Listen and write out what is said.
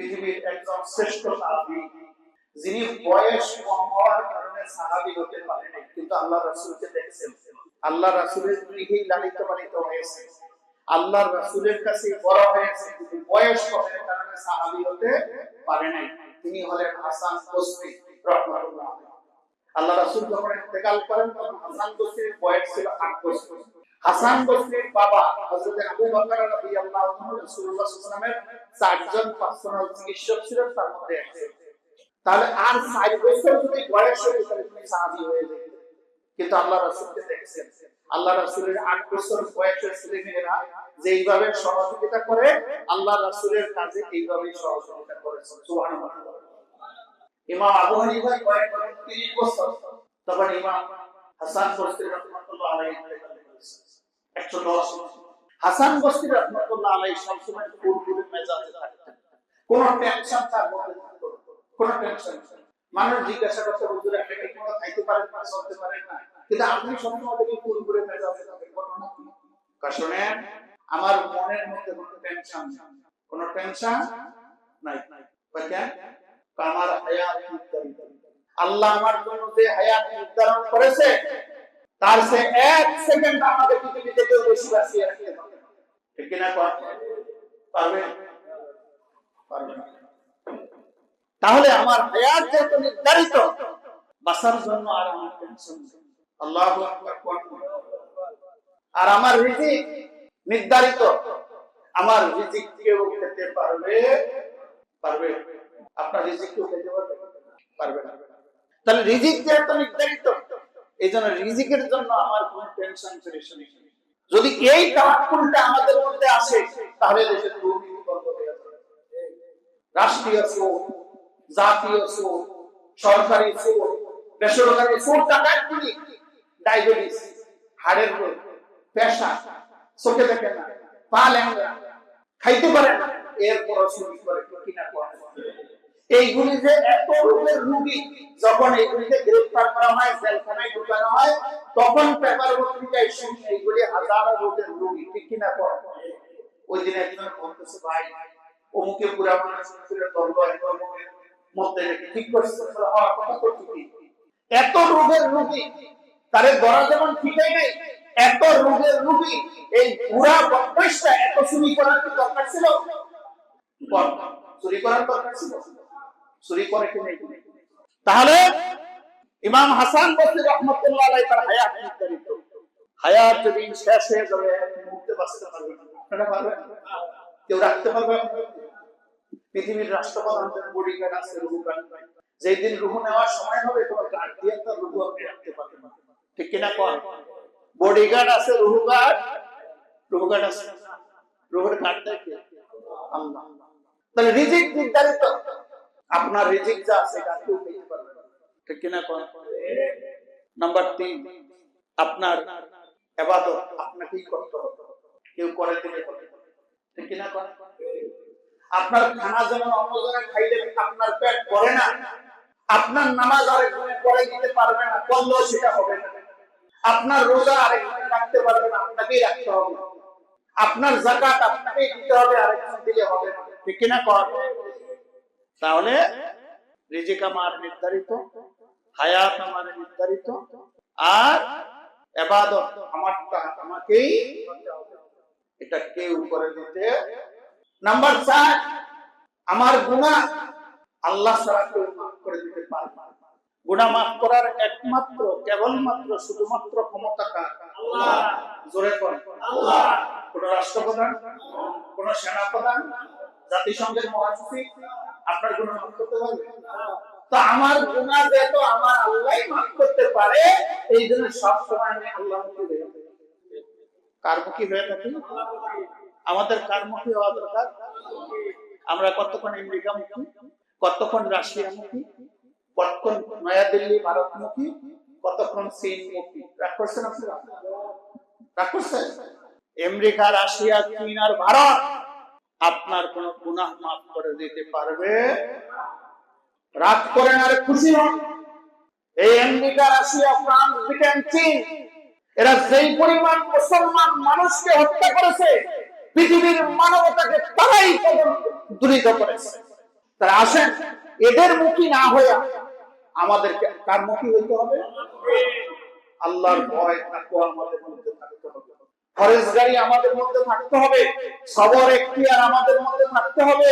পৃথিবীর একজন শ্রেষ্ঠ সাহাবি, যিনি বয়স কম হওয়ার কারণে সাহাবি হতে পারেনি কিন্তু আল্লাহ রাসুলকে দেখছেন। আল্লাহ রাসুলের গৃহেই লালিত পালিত হয়েছে। আল্লাহ রাসুলের কাছে বড় হয়েছে, কিন্তু বয়স কমের কারণে সাহাবি হতে পারে নাই। তিনি হলেন হাসান বসরি রহমাতুল্লাহ। আল্লাহ রাসূল যখন ইন্তেকাল করেন, তখন হাসান বসরির বয়স ছিল 8 বছর। হাসান বসরির বাবা হযরত আবু বকর রাদিয়াল্লাহু আনহু রাসূলুল্লাহ সাল্লাল্লাহু আলাইহি চারজন পার্সোনাল চিকিৎসক ছিলেন, তার মধ্যে একজন তাহলে আর 4 বছর যদি বয়স তাহলে তুমি সাহাবী হয়ে যেতে কিন্তু আল্লাহ রাসূলকে দেখছেন। আল্লাহ রাসূলের 8 বছর বয়সের ছেলেমেয়েরা যেইভাবে সহযোগিতা করে, আল্লাহ রাসূলের কাজে এইভাবেই সহযোগিতা করেছেন। সুবহানাল্লাহ। ইমাম আবু হানিফা কয়েক বছর 30 বছর তখন ইমাম হাসান বসরি রাহমাতুল্লাহ আলাইহি একশো দশ হাসান বসরি রাহমাতুল্লাহ আলাইহি সবসময় ফুরফুরে মেজাজে থাকতেন কোনো টেনশন তার মধ্যে। কোনো টেনশন মানুষ জিজ্ঞাসা করতে হুজুর আপনি কি কোনো খাইতে পারেন না চলতে পারেন না? কিন্তু আপনি সবসময় দেখি ফুরফুরে মেজাজে থাকেন ঘটনা কি? কারণে আমার মনের মধ্যে কোনো টেনশন নেই। কোনো টেনশন নাই। কেন? আমার হায়াত নির্ধারিত আল্লাহ আমার জন্য যে হায়াত নির্ধারণ করেছে, তার সে এক সেকেন্ড আমাদের পৃথিবীতে কেউ বেশি বাঁচিয়ে রাখতে না। ঠিক কিনা পারবে? পারবে না। তাহলে আমার হায়াত যেহেতু নির্ধারিত, বাঁচার জন্য আর আমার টেনশন আল্লাহ আর আমার রিজিক নির্ধারিত, আমার রিজিক কেউ খেতে পারবে? পারবে? রিজিক নির্ধারিত এই জন্য রিজিকের জন্য আমার কোনো টেনশন যদি এই আমাদের মধ্যে আসে, তাহলে দেশের রাষ্ট্রীয় জাতীয় সরকারি সুদ, বেসরকারি ডায়াবেটিস হাড়ের রোগ পেশা চোখে দেখে না, পা খাইতে পারে না এরপর শুরু করে কিনা করে এইগুলি যে এত রোগের রুগী যখন এইগুলিকে গ্রেফতার করা হয়, জেলখানায় ঢুকানো হয়, তখন পেপার পত্রিকায় শুনি এইগুলি হাজার রোগের রুগী, ঠিক কিনা করে? ওই দিন একজন বলতেছে, ভাই, অমুকে পুরা মধ্যে ঠিক করছে কথা এত রোগের রুগী তারে গড়া যেমন এত রোগের রুগী, এই পুরা বদমাইশটা এত চুরি করার কি দরকার ছিল? চুরি করার দরকার ছিল? চুরি করে কি তাহলে ইমাম হাসান বসরি রহমতুল্লাহ আলাইহি, তার হায়াত নির্ধারিত। হায়াত যদি শেষ হয়ে যাবে মুহূর্তে বাঁচতে পারবে কেউ রাখতে পারবে? পৃথিবীর রাষ্ট্রপ্রধানদের বডিগার্ড আছে রুহু দিন রুহু নেওয়ার সময় হবে, কোনো গার্ড তার রুহু আপনি রাখতে পারবেন ঠিক কিনা কর বডিগার্ড আছে রুহু গার্ড রুহু গার্ড আছে। রুহুর? আল্লাহ। তাহলে রিজিক নির্ধারিত। আপনার রিজিক যা আছে ঠিক কিনা কর নাম্বার তিন, আপনার এবাদত আপনাকেই করতে কেউ করে দিলে। ঠিক কিনা কর আপনার খানা অন্যজনে খাইলে আপনার পেট না। আপনার নামাজ আরেকজনে দিতে পারবে না। সেটা হবে না। আপনার রোজা আরেকজনে রাখতে পারবে না, আপনাকেই রাখতে হবে। আপনার জাকাত আপনাকেই দিতে হবে আরেকজন দিলে হবে না। ঠিক কিনা কর তাহলে রিজিক আমার নির্ধারিত হায়াত আমার নির্ধারিত আর এবাদত আমারটা আমাকেই এটা কেউ করে দিতে? নাম্বার চার আমার গুনাহ আল্লাহ ছাড়া কেউ মাফ করে দিতে পারবে গুনাহ মাফ করার একমাত্র কেবলমাত্র শুধুমাত্র ক্ষমতা কার? আল্লাহ। জোরে কোন রাষ্ট্রপ্রধান কোন সেনাপ্রধান জাতিসংঘের মহাসচিব আপনার গুনাহ মাফ করতে পারবে? তো আমার যেহেতু আমার আল্লাহই মাফ করতে পারে, এই জন্য সবসময় আমি হয়ে আমাদের হওয়া দরকার? আমরা কতক্ষণ আমেরিকা মুখী? কতক্ষণ রাশিয়া মুখী? কতক্ষণ নয়াদিল্লি, ভারত মুখী? কতক্ষণ চীন মুখী? রাগ করছেন রাগ করছেন? আমেরিকা, রাশিয়া, চীন আর ভারত আপনার কোন গুনাহ মাফ করে দিতে পারবে? রাগ করেন আর খুশি হন। এই আমেরিকা রাশিয়া ফ্রান্স ব্রিটেন চীন এরা যেই পরিমাণ মুসলমান মানুষকে হত্যা করেছে, পৃথিবীর মানবতাকে তারাই দূরিত করেছে। তারা আসেন, এদের মুখী না হয়ে আমাদেরকে কার মুখী হইতে হবে? আল্লাহর ভয়, তাকওয়া আমাদের মধ্যে থাকতে হবে। ফরেজগারি আমাদের মধ্যে থাকতে হবে সবর একটি আর আমাদের মধ্যে থাকতে হবে।